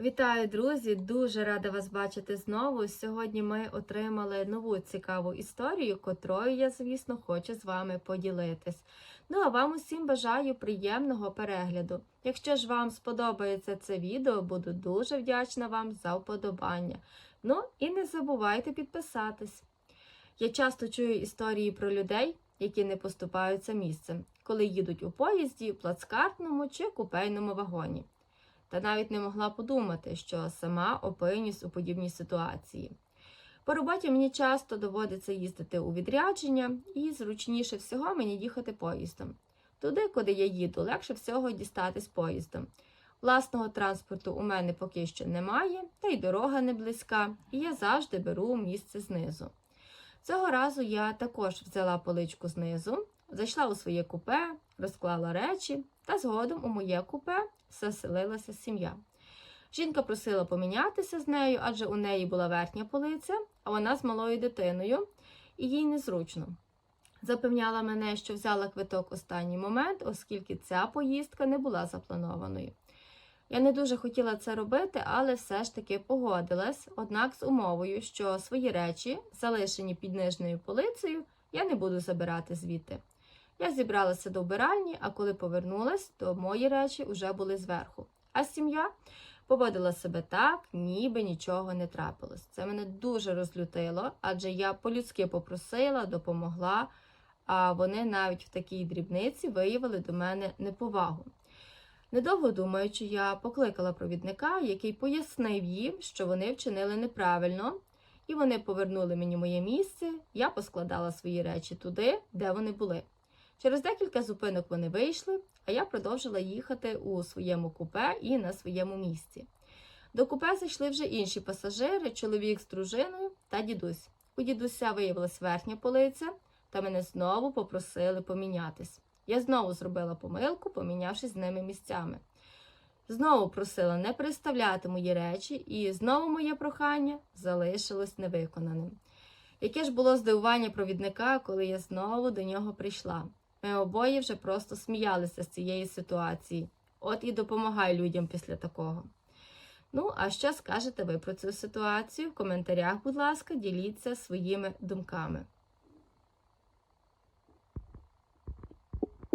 Вітаю, друзі! Дуже рада вас бачити знову. Сьогодні ми отримали нову цікаву історію, котрою я, звісно, хочу з вами поділитись. Ну а вам усім бажаю приємного перегляду. Якщо ж вам сподобається це відео, буду дуже вдячна вам за вподобання. Ну і не забувайте підписатись. Я часто чую історії про людей, які не поступаються місцем, коли їдуть у поїзді, плацкартному чи купейному вагоні та навіть не могла подумати, що сама опинюсь у подібній ситуації. По роботі мені часто доводиться їздити у відрядження, і зручніше всього мені їхати поїздом. Туди, куди я їду, легше всього дістатись поїздом. Власного транспорту у мене поки що немає, та й дорога не близька, і я завжди беру місце знизу. Цього разу я також взяла поличку знизу, зайшла у своє купе, розклала речі, та згодом у моє купе заселилася сім'я. Жінка просила помінятися з нею, адже у неї була верхня полиця, а вона з малою дитиною, і їй незручно. Запевняла мене, що взяла квиток останній момент, оскільки ця поїздка не була запланованою. Я не дуже хотіла це робити, але все ж таки погодилась, однак з умовою, що свої речі, залишені під нижньою полицею, я не буду забирати звідти. Я зібралася до вбиральні, а коли повернулась, то мої речі вже були зверху. А сім'я поводила себе так, ніби нічого не трапилось. Це мене дуже розлютило, адже я по-людськи попросила, допомогла, а вони навіть в такій дрібниці виявили до мене неповагу. Недовго думаючи, я покликала провідника, який пояснив їм, що вони вчинили неправильно, і вони повернули мені моє місце. Я поскладала свої речі туди, де вони були. Через декілька зупинок вони вийшли, а я продовжила їхати у своєму купе і на своєму місці. До купе зайшли вже інші пасажири, чоловік з дружиною та дідусь. У дідуся виявилась верхня полиця, та мене знову попросили помінятись. Я знову зробила помилку, помінявшись з ними місцями. Знову просила не переставляти мої речі, і знову моє прохання залишилось невиконаним. Яке ж було здивування провідника, коли я знову до нього прийшла. Ми обоє вже просто сміялися з цієї ситуації. От і допомагай людям після такого. Ну, а що скажете ви про цю ситуацію? В коментарях, будь ласка, діліться своїми думками.